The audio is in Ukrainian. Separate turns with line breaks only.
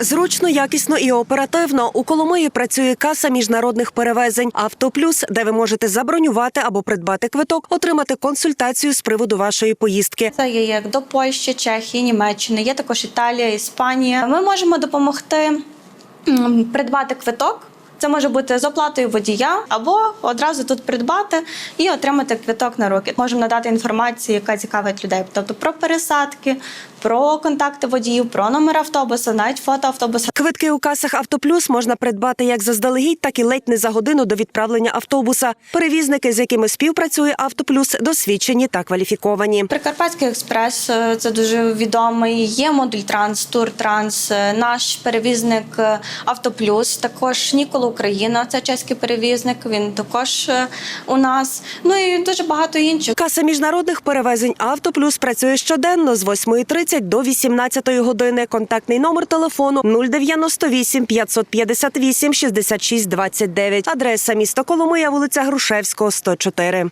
Зручно, якісно і оперативно. У Коломиї працює каса міжнародних перевезень Автоплюс, де ви можете забронювати або придбати квиток, отримати консультацію з приводу вашої поїздки.
Це є як до Польщі, Чехії, Німеччини, є також Італія, Іспанія. Ми можемо допомогти придбати квиток. Це може бути з оплатою водія або одразу тут придбати і отримати квиток на руки. Можемо надати інформацію, яка цікавить людей, тобто про пересадки, про контакти водіїв, про номер автобуса, навіть фото автобуса.
Квитки у касах Автоплюс можна придбати як заздалегідь, так і ледь не за годину до відправлення автобуса. Перевізники, з якими співпрацює Автоплюс, досвідчені та кваліфіковані.
Прикарпатський експрес е, це дуже відомий. Є модуль Транс, Тур Транс, е, наш перевізник е, Автоплюс. Також Нікола Україна, це чеський перевізник. Він також у нас. Ну і дуже багато інших.
Каса міжнародних перевезень Автоплюс працює щоденно з 8.30 до 18 години. Контактний номер телефону 098 558 66 29. Адреса місто Коломия, вулиця Грушевського, 104.